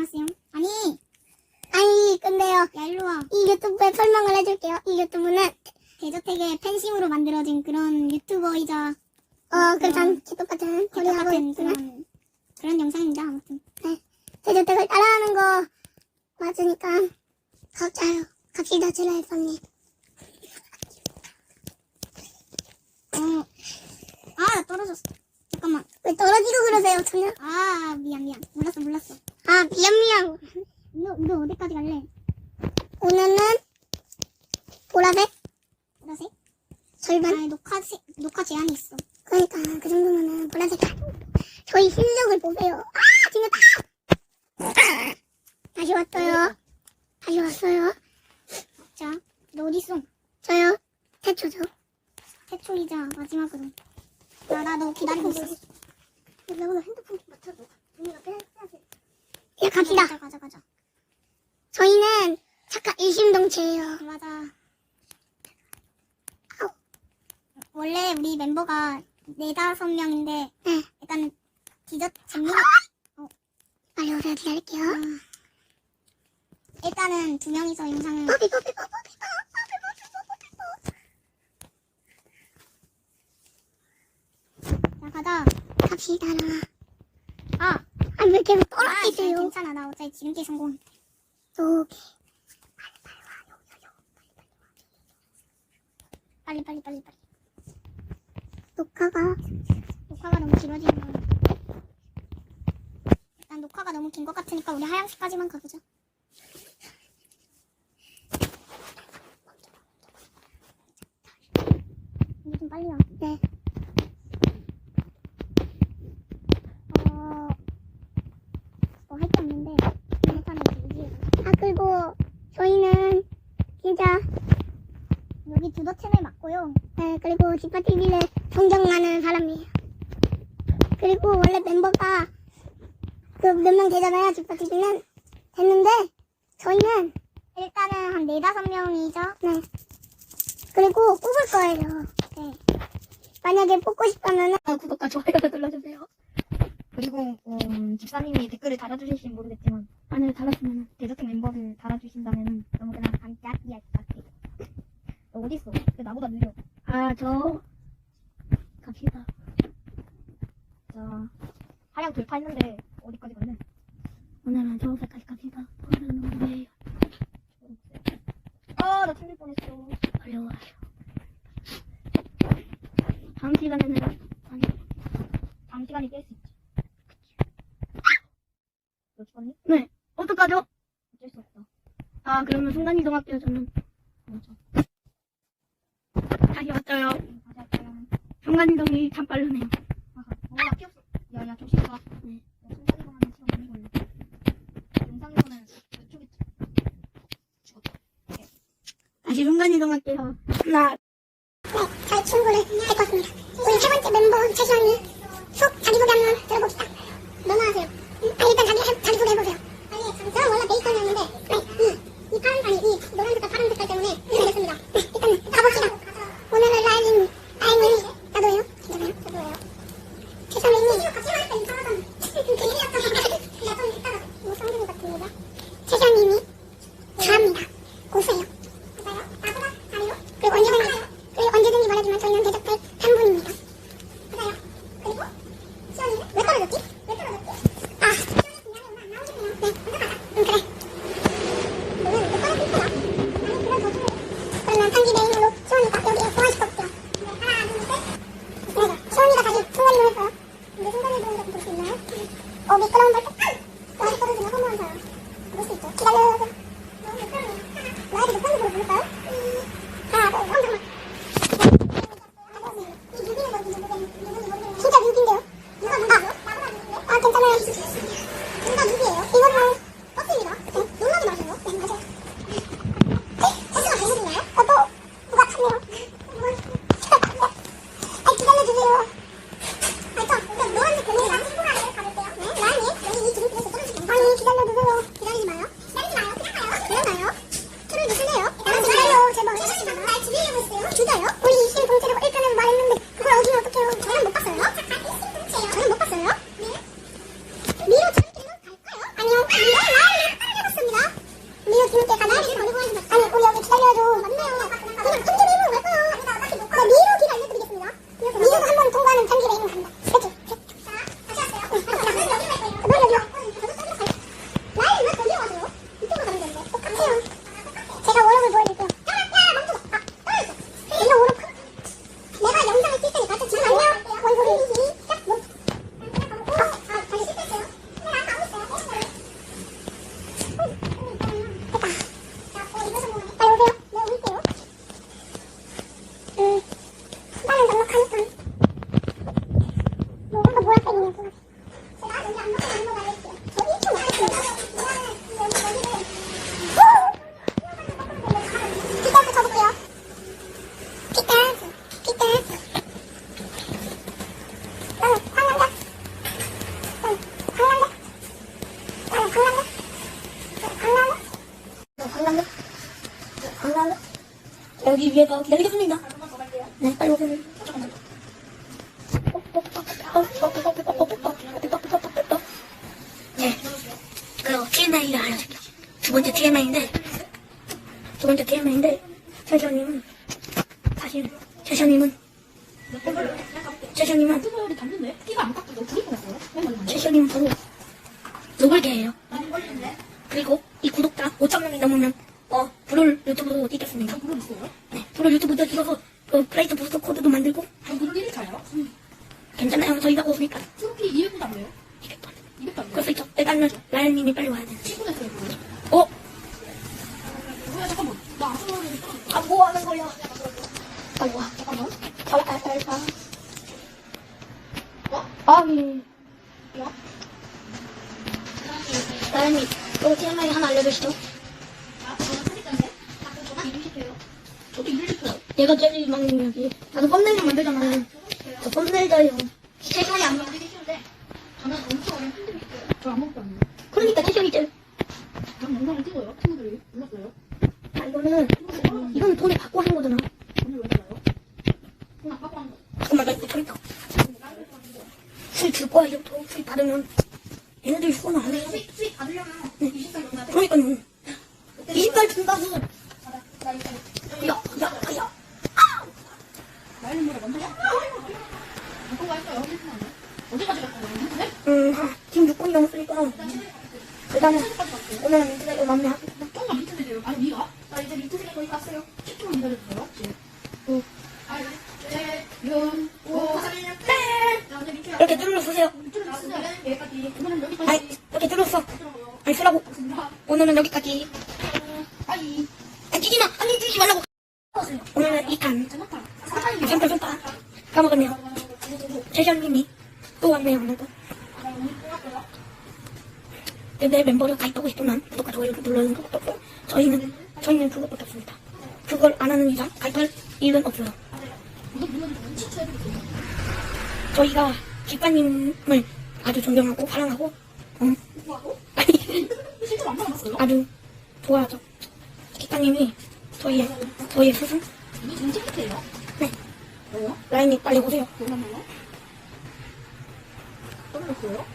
안녕하세요. 아니, 아니 근데요 야 일로 와. 이 유튜브에 설명을 해줄게요 이 유튜브는 대저택의 팬심으로 만들어진 그런 유튜버이자 어 그런 똑같은 틱톡 거리하고 같은 있지만 그런 그런 영상입니다. 아무튼 대저택을 따라하는 거 맞으니까 가자요 갑시다 지라이퍼님 어, 아, 나 떨어졌어. 잠깐만. 왜 떨어지고 그러세요 전혀 아, 미안, 미안. 몰랐어, 몰랐어. 아 미안 미안 너, 너 어디까지 갈래? 오늘은 보라색 보라색? 절반 아니, 녹화, 시, 녹화 제한이 있어. 그러니까 그 정도면은 보라색 저희 실력을 보세요 아 튕겼다 다시 왔어요 다시 왔어요 자, 너 어딨어? 저요 태초죠 태초이자 마지막으로. 나, 나 너 기다리고 있었어. 내가 핸드폰 좀 맞춰줘 언니가 빼야 지야 갑시다. 가자, 가자, 가자. 저희는 잠깐 일심동체예요. 맞아. 아우. 원래 우리 멤버가 네다섯 명인데 네. 일단 디저트 재미가 빨리 오세요. 기다릴게요. 일단은 두 명이서 영상을 뽀삐 뽀삐 뽀삐 뽀삐 자 가자. 갑시다 아, 떨어지세요 괜찮아 나 어차피 지름길 성공. 여기 빨리 빨리 빨리 빨리. 녹화가 녹화가 너무 길어지는 거. 일단 녹화가 너무 긴 것 같으니까 우리 하얀색까지만 가보자. 좀 빨리 와. 네 어, 뭐 할 게 없는데 일단은 이제 아 그리고 저희는 진짜 여기 두더 채널 맞고요. 네 그리고 지파TV를 존경하는 사람이에요 그리고 원래 멤버가 그 몇 명 되잖아요 지파TV는 됐는데 저희는 일단은 한 네다섯 명이죠. 네 그리고 뽑을 거예요 네. 만약에 뽑고 싶다면 아, 구독과 좋아요를 눌러주세요. 그리고 음, 집사님이 댓글을 달아주실지 모르겠지만 만약에 달았으면 대저택 멤버를 달아주신다면 너무 그냥 반짝이야 어딨어? 왜 나보다 느려? 아, 저 갑시다. 자, 하양 돌파했는데 어디까지 갈래? 오늘은 초록색까지 갑시다. 오늘은? 초록색. 아, 나 틀릴 뻔했어. 어려워요. 다음 시간에는 아니 다음 시간에 깰수 있지. 너 죽었니? 네. 어떡하죠? 어쩔 수 없다. 아 그러면 순간 이동할게요 저는. 맞아. 다시 왔어요. 다시 왔어요. 순간 이동이 참 빠르네요. 아하. 어, 나 피었어. 야 야 조심 가. 네. 야, 순간 이동하는 시간 너무 걸려. 영상에서는 이쪽에 죽었다. 다시 순간 이동할게요. 하나. 네, 저희 친구를 데리고 왔습니다. 우리 세 번째 멤버 최시원이 속 자기소개 한번 들어봅시다. 뭐나 하세요? 아, 일단 자기, 해- 자기소개 해보세요. 아니, 저는 원래 베이컨이었는데, 네, 이, 이 파란, 아니, 이 노란 색깔, 파란 색깔 때문에 이렇게 됐습니다. 네, 일단 가봅시다. 오늘은 라임, 라임이, 나도예요? 괜찮아요? 저도예요. 최시원이 같이 하니까 이상하잖아. 야, 좀 이따가 뭐 쌍둥이 같은 거야? 최시원님이 잘합니다. 고수예요. 맞아요? 나보다 잘해요? 그리고 언제든지, 그리고 언제든지 말해주면 저희는 대적될 한 분입니다. 맞아요. 그리고 시원이는 왜 떨어졌지? 왜 떨어졌지? 아, 시원이 중간에 오늘 안 나오겠네요. 네, 먼저 가자. 응, 그래. 너는 왜 떨어졌구나. 아니, 그럼 더 좋아요. 그러면 상기 메인으로 시원이가 여기에 소환시켜 볼게요. 네, 하나, 둘, 셋. 네, 시원이가 다시 순간이동 했어요. 근데 순간이동 이렇게 볼수 있나요? 어, 미끄 Oh, 여기 위에서 기다리겠습니다. 네, 빨리 오세요. 네, 그 알려줄게요. 두 번째 TMI인데, 두 번째 TMI인데, 최시현님은, 사실? 맨날 이러는데? 최시현님은 바로, 노블계예요. 그리고 이 구독자 5천명이 넘으면, 어, 불을 유튜브로 뛰겠습니다. 네, 불을 유튜브도 찍어서, 그, 프라이트 부스터 코드도 만들고, 저 불을 1위 차요? 괜찮아요. 저희가 오니까. 트로피 200도 안 돼요? 200번. 200도 안 돼요? 그럴 수 있죠. 일단은, 라연님이 빨리 와야 되는데. 10분 했어요 그거 어? 뭐야 잠깐만 나안 들어가니까 아, 뭐 하는 거야? 빨리 와. 잠깐만 빨리 가, 빨리 가. 어? 아니. 뭐? 라연님, 또 TMI 하나 알려주시죠. 얘가 제일 막는 여기. 나도 썸네일 만들잖아요. 저 썸네일자예요. 세상에 안 만들기 쉬운데 저는 엄청 어려운 힘들이 있어요 저 아무것도 안 해요 그러니까 태션이 제일. 그럼 영상을 찍어요 친구들이 불렀어요 아, 이거는, 이거는 돈을 받고 하는 거잖아. 오늘 왜 달라요? 돈 아까 한 거. 잠깐만, 나 이거 저기다. 술줄 거야, 이제부터. 술 받으면. 얘네들이 수고는 안 해. 수익, 받으려면 20살 넘어야 돼 그러니까요. 20달 준다고. 나 이거 야, 야, 야. 나이는 노래 먼저 해? 어떤 거 할까요? 언제까지 갈 거예요? 네? 음, 하, 지금 6분이 넘었으니까. 일단은, 오늘은 인터넷으로 마무리하겠습니다. 조금만 밑에 내려요. 아니, 니가? 나 이제 밑에 색이 거의 갔어요. 10초만 기다려주세요. 네. 응. 아이, 네, 윤, 오, 삼, 네. 자, 이제 오늘은 여기까지. 아이, 이렇게 눌렀어. 들어가요. 아니, 쓰라고. 오늘은 여기까지. 아, 뛰지 마! 아니, 뛰지 말라고! 오늘은 2탄. 제나타. 아, 잠깐, 잠깐. 까먹었네요. 최시현님이 또 왔네요, 오늘도. 내 멤버를 가입하고 싶으면 구독과 좋아요를 눌러주는 것도 없고, 저희는, 저희는 그것밖에 없습니다. 그걸 안 하는 이상 가입할 일은 없어요. 저희가 기빠님을 아주 존경하고 사랑하고, 어, 뭐하고? 아니, 실제로 안 받아봤어요? 아주 좋아하죠. 기빠님이 저희의, 저희의 스승? 이게 지금 찐득해요. 네. 왜요? 라인님 빨리 오세요. 얼마나요? 떨어졌어요?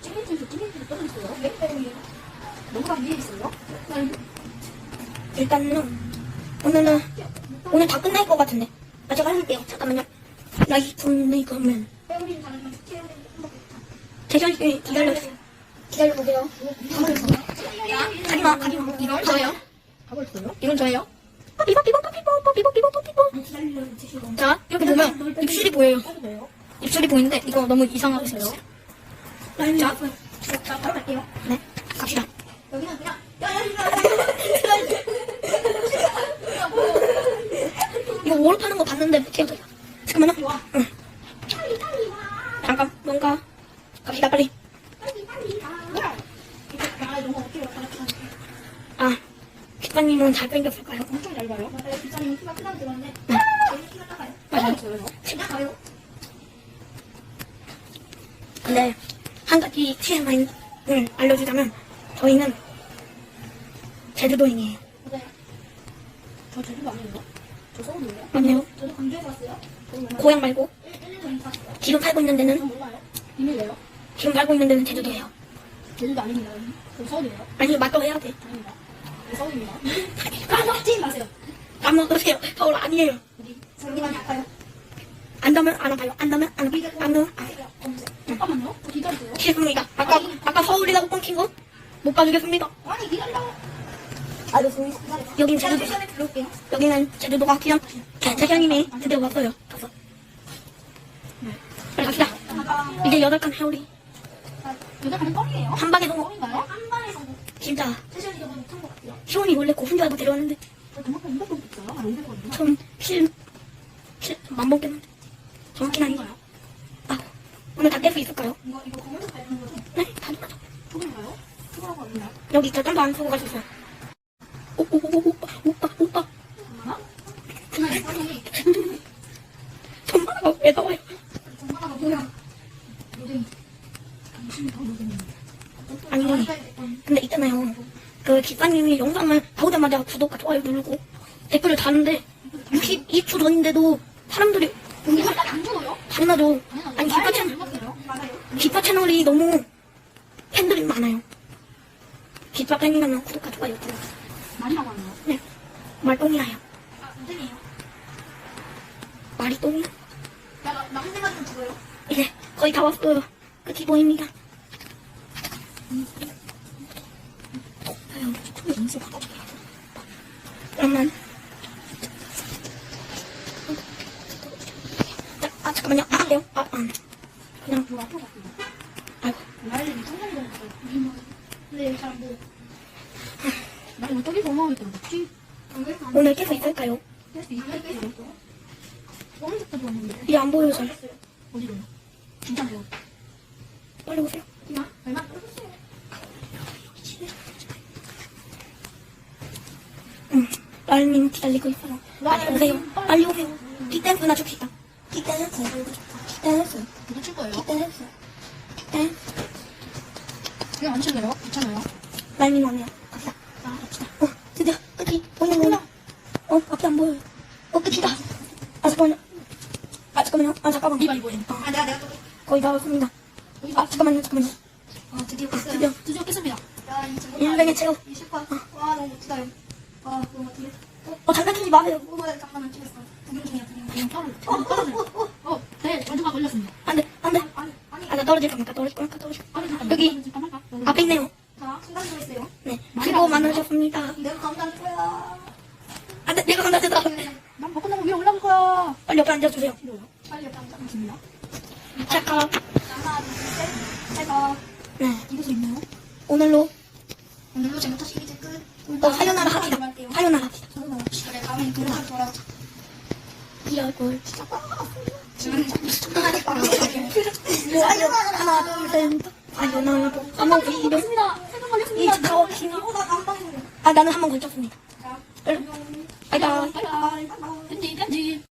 찐득해서 찐득해서 떨어졌어요? 때문에? 너무나 위에 있어요? 나 이거 일단은, 오늘은, 오늘 다 끝날 것 같은데. 아, 제가 해볼게요. 잠깐만요. 그러면, 빼 사람은 태우는 대전씨 기다려주세요. 기다려보세요. 가지마, 가지마. 이건 저예요? 가고 있어요? 이건 저예요. 삐버, 삐버, 삐버, 삐버, 삐버, 삐버, 삐버. 자, 이렇게 보면 입술이 보여요. 입술이 보이는데 이거 너무 이상하게 생겼어요. 자, 자, 바로 갈게요. 네, 갑시다. 여기는 그냥 이거 뭘 파는 거 봤는데 못해요. 잠깐만요. 응. 뭔가. 갑시다, 빨리. 아. 아, 기사님은 잘생겼을까요? 엄청 잘 가요. 맞아요. 뒷사람은 키가 크다고 들었는데 네. 저희 키가 작아요. 맞아요. 근데, 한 가지 TMI를 알려주자면, 저희는 제주도인이에요. 맞아요. 저 제주도 아니에요? 저 서울이에요? 맞네요. 저도. 저는 몰라요. 고향 말고, 1년 전에 갔어요. 지금 살고 있는 데는, 몰라요. 비밀이에요. 지금 살고 있는 데는 제주도예요. 제주도 아닙니다. 저 서울이에요. 아니, 맞다고 해야 돼. 아닙니다. 저 서울입니다. 까먹지 마세요. 까먹으세요. 서울 아니에요. 우리 저기만 할까요? 안다면 안 와봐요. 안다면 안 와봐요. 안 와요. 안 와요. 잠깐만요. 저 기다리세요. 싫습니다. 아까, 아까 서울이라고 뻥킨 거? 못 봐주겠습니다. 아니 기다리라고. 알겠습니다. 여긴 제주도. 시간에 들어올게요. 여기는 제주도가 기념 대장님이 드디어 왔어요. 가서. 빨리 갑시다. 이제 여덟 칸 해오리. 여자 가는 껌이에요? 한 방에 성공. 껌인가요? 한 방에 성공. 진짜. 세션이 저번에 못한 것 같아요. 시원이 원래 줄 알고 데려왔는데 저 그만큼 200번 됐어요? 아, 500번이요? 전 실, 실, 맘먹겠는데. 정확히는 아닌가요? 아, 오늘 다 깰 수 있을까요? 이거, 이거 검은색 밟는 거죠? 네, 다 됐죠. 초보인가요? 초보라고 하나요? 여기 저 점프 안 쓰고 갈수 있어요. 오, 오, 오, 오, 오빠, 오빠, 오빠. 얼마나? 그날 사람이 정말가 왜 나와요? 정말하고 뭐야? 요즘 당신이 더 요즘이 아니, 근데 있잖아요. 그 기사님이 영상을 보자마자 구독과 좋아요 누르고 댓글을 다는데 62초 전인데도 사람들이 이걸 나안 줘요? 당나죠. 아니 기파 채널. 기파 채널이 너무 팬들이 많아요. 기파 팬이라면 구독과 좋아요 눌러주세요. 말이라고 하네요. 네. 말똥이나요. 아, 선생님이에요. 말이 똥이요. 나, 나좀 죽어요. 이제 거의 다 왔어요. 끝이 보입니다. 그러면 자, 아 잠깐만요. 아, 안 돼요. 아, 안. 그냥 뭐 앞으로 갈게요. 아이고 말을 성공이 되었어요. 나 이거 떡이 고마워할 때 어떡지? 오늘 계속 있을까요? 할수. 이게 안 보여요 잘. 어디로요? 진짜요? 빨리 오세요. 얼마? 응. 말님 기다리고 있어요. 빨리 오세요. 빨리 오세요. 뒷댄스 나 줍시다. 뒷댄스. 뒷댄스. 이거 칠 거예요? 뒷댄스. 뒷댄스. 그냥 안 칠래요? 괜찮아요? 말님 오네요. 갑시다. 아, 갑시다. 어, 드디어 끝이 보이는구나. 어, 앞이 안 보여요. 어, 끝이다. 아, 잠깐만요. 아, 잠깐만요. 아, 잠깐만. 이봐 이거. 아 내가 내가 또. 거의 다 왔습니다. 아, 잠깐만요. 잠깐만요. 아 드디어 깼어요. 드디어. 드디어 깼습니다. 야 이제 인간의 체험. 이 실파. 와 너무 멋지다. 이거. 아 너무 멋지네. 어, 잠깐 끼지 마세요. 어, 나 잠깐만 찍었어. 구경 중이야, 구경 중. 떨어져. 어, 떨어져. 어, 네, 완전가 걸렸습니다. 안 돼, 안 돼. 아니, 아니, 아, 나 떨어질 겁니까? 떨어질 겁니까? 떨어질 겁니까? 아니, 잠깐만. 여기. 잠깐만. 가. 앞에 있네요. 자, 순간 들어있어요. 네. 수고 많으셨습니다. 내가 감당할 거야. 안 돼, 내가 간다잖아. 난 벚꽃 나무 위에 올라갈 거야. 빨리 옆에 앉아주세요. 빨리 옆에 앉아보겠습니다. 잠깐. 하나, 둘, 셋. 제가 네. 이곳에 있네요. 오늘로, 오늘로 제부터 시리즈 끝. 어, 사요나라 합시다. 사요나라 합시다. 저는 그래, 다음에 그릇을 돌아. 이 얼굴. 지금 사요, 하나, 둘, 셋. 사요나라. 한번 걸렸습니다. 세번 걸렸습니다. 이 다워 긴. 아 나는 한 번 걸쳤습니다. 자, 안녕. 바이바이.